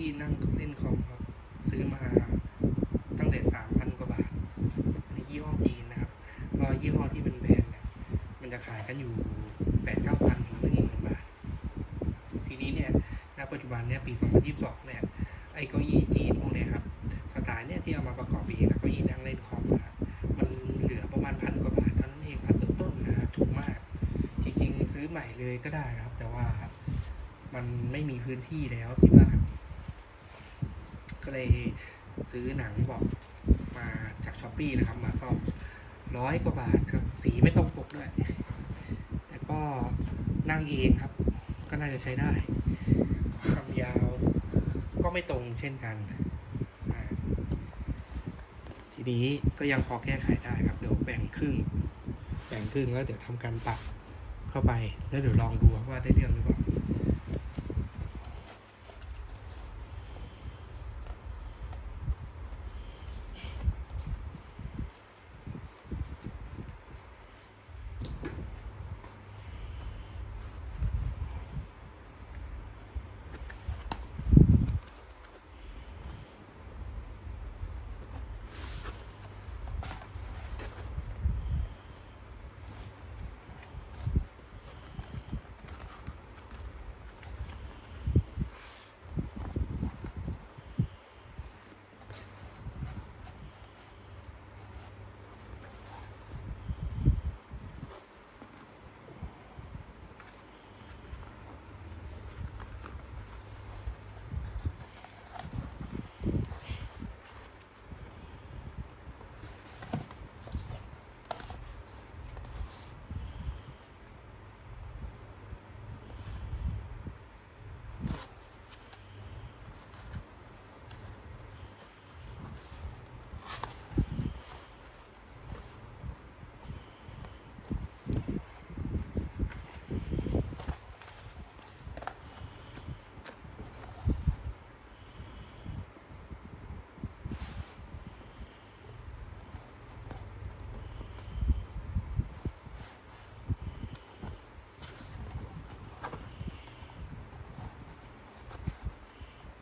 อี้นั่งเล่นคอมครับ ซื้อมาตั้งแต่สามพันกว่าบาทในยี่ห้อจีนนะครับเพราะยี่ห้อที่เป็นแบรนด์เนี่ยมันจะขายกันอยู่แปดเก้าพันถึงหนึ่งหมื่นบาท ทีนี้เนี่ยณปัจจุบันเนี่ยปี2022เนี่ยไอ้เก้าอี้จีนพวกเนี้ยครับสไตล์เนี่ยที่เอามาประกอบเองนะเก้าอี้นั่งเล่นคอมนะมันเหลือประมาณพันกว่าบาทเท่านั้นเองพันต้นๆนะถูกมาก จริงๆซื้อใหม่เลยก็ได้นะครับ แต่ว่ามันไม่มีพื้นที่แล้วที่บ้าน ก็เลยซื้อหนังบอกมาจากช้อปปีนะครับ มาซ่อมร้อยกว่าบาทครับ สีไม่ตรงปกด้วย แต่ก็นั่งเองครับ ก็น่าจะใช้ได้ ความยาวก็ไม่ตรงเช่นกัน ทีนี้ก็ยังพอแก้ไขได้ครับ เดี๋ยวแบ่งครึ่ง แบ่งครึ่งแล้วเดี๋ยวทำการปักเข้าไป แล้วเดี๋ยวลองดูว่าได้เรื่องหรือเปล่า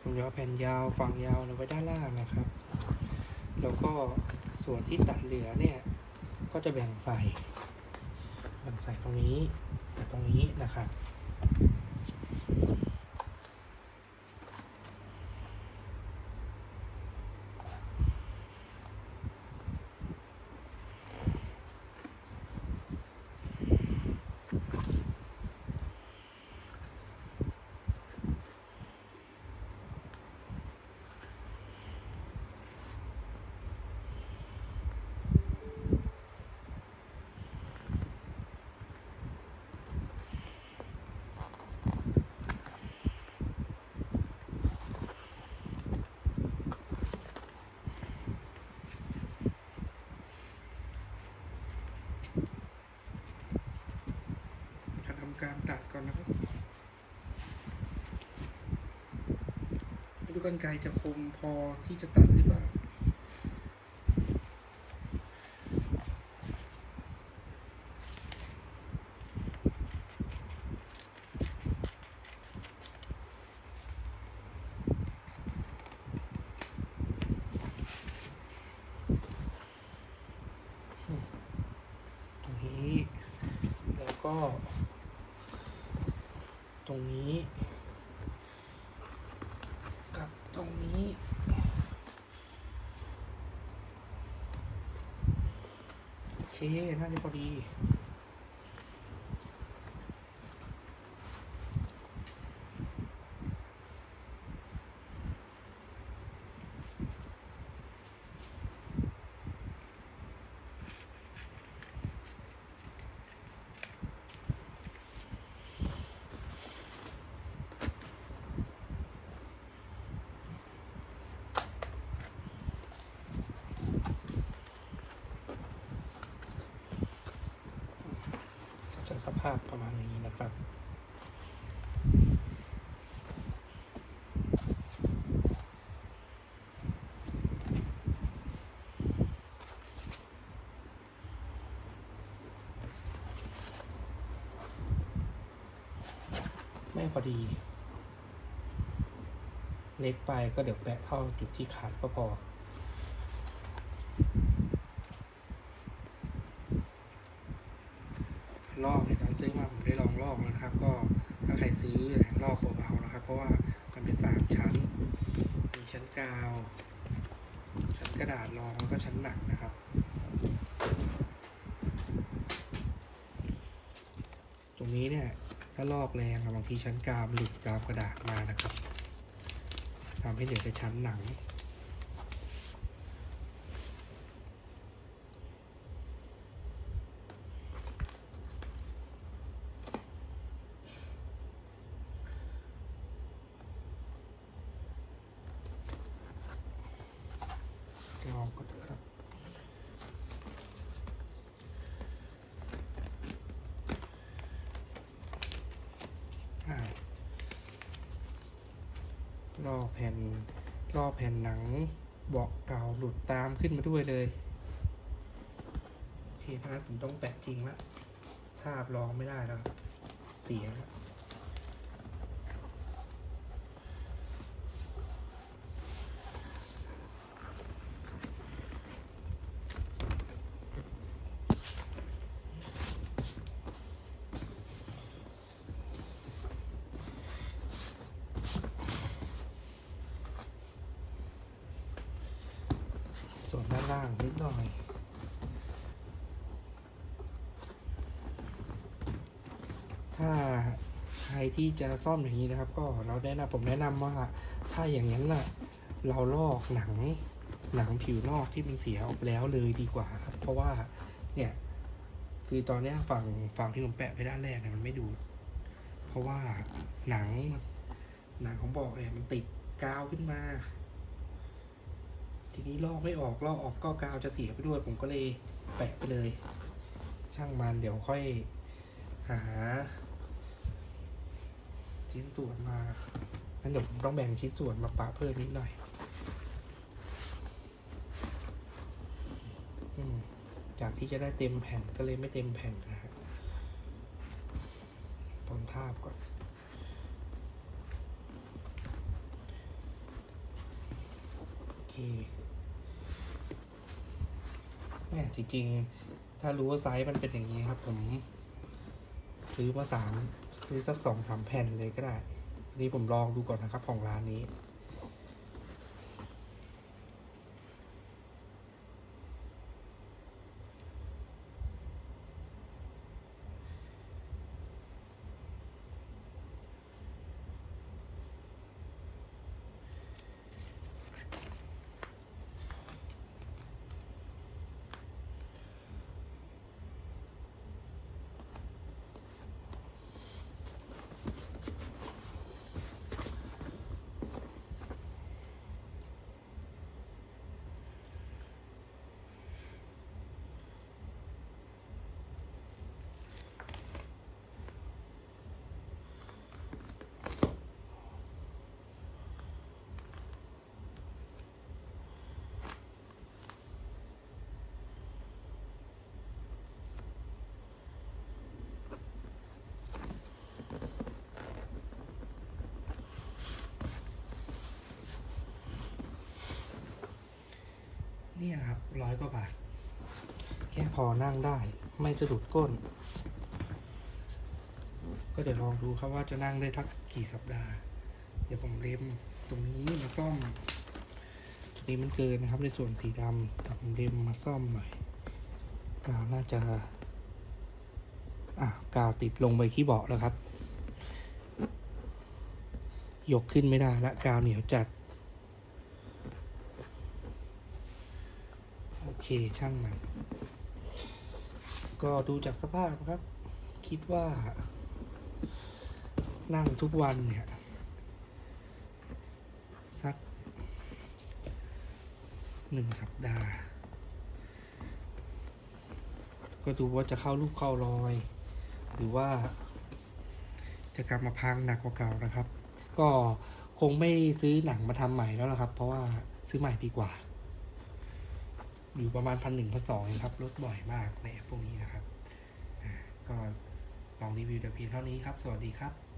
ผมจะเอาแผ่นยาวฝั่งยาวเอาไว้ด้านล่างนะครับ แล้วก็ส่วนที่ตัดเหลือเนี่ยก็จะแบ่งใส่แบ่งใส่ตรงนี้กับตรงนี้นะครับ การตัดก่อนนะครับไม่รู้กันไกรจะคมพอที่จะตัดหรือเปล่าตรงนี้แล้วก็ ตรงนี้ กับตรงนี้ โอเค น่าจะพอดี ภาพประมาณนี้นะครับ ไม่พอดี เล็กไปก็เดี๋ยวแปะเท่าจุดที่ขาดก็พอ ลอกในการซื้อมาผมได้ลองลอกแล้วนะครับ ก็ถ้าใครซื้อลอกเบาๆนะครับ เพราะว่ามันเป็นสามชั้น มีชั้นกาว ชั้น กระดาษรองแล้วก็ชั้นหนังนะครับ ตรงนี้เนี่ยถ้าลอกแรงบางทีชั้นกาวมันหลุดกามกระดาษมานะครับทำให้เหลือแต่ชั้นหนัง ลองก่อนนะครับ อ่า ลอกแผ่นลอกแผ่นหนังเบาะเก่าหลุดตามขึ้นมาด้วยเลยโอเคนะครับผมต้องแปะจริงละถ้าลองไม่ได้แล้วเสียแล้ว ล่างนิดหน่อย ถ้าใครที่จะซ่อมอย่างนี้นะครับ ก็เราแนะนำผมแนะนำว่า ถ้าอย่างนั้นน่ะ เราลอกหนังหนังผิวนอกที่มันเสียออกแล้วเลยดีกว่าครับ เพราะว่าเนี่ยคือตอนนี้ฝั่งฝั่งที่ผมแปะไปด้านแรกเนี่ยมันไม่ดูด เพราะว่าหนังหนังของบอกเนี่ยมันติดกาวขึ้นมา ทีนี้ลอกไม่ออกลอกออกก็กาวจะเสียไปด้วย ผมก็เลยแปะไปเลย ช่างมันเดี๋ยวค่อยหา ชิ้นส่วนมางั้นเดี๋ยวผมต้องแบ่งชิ้นส่วนมาปะเพิ่มนิดหน่อยจากที่จะได้เต็มแผ่นก็เลยไม่เต็มแผ่นนะฮะตอนทาบก่อนโอเค แม่จริงๆ ถ้ารู้ว่าไซส์มันเป็นอย่างนี้ครับ ผม ซื้อมาสามซื้อสักสองสามแผ่นเลยก็ได้ นี่ผมลองดูก่อนนะครับของร้านนี้ เนี่ยครับร้อยกว่าบาท แค่พอนั่งได้ ไม่สะดุดก้น ก็เดี๋ยวลองดูครับว่าจะนั่งได้ทักกี่สัปดาห์ เดี๋ยวผมเล็มตรงนี้มาซ่อมตรงนี้มันเกินนะครับในส่วนสีดำแต่ผมเล็มมาซ่อมหน่อยกาวน่าจะอะกาวติดลงไปที่เบาะแล้วครับ ยกขึ้นไม่ได้ละกาวเหนียวจัด โอเค ช่างมัน ก็ดูจากสภาพครับ คิดว่า นั่งทุกวันเนี่ย สักหนึ่งสัปดาห์ ก็ดูว่าจะเข้ารูปเข้ารอย หรือว่า จะกลับมาพังหนักกว่าเก่านะครับ ก็คงไม่ซื้อหนังมาทำใหม่แล้วละครับ เพราะว่าซื้อใหม่ดีกว่า อยู่ประมาณพันหนึ่งพันสองครับลดบ่อยมากในแอปพวกนี้นะครับก็ลองรีวิวแต่เพียงเท่านี้ครับ สวัสดีครับ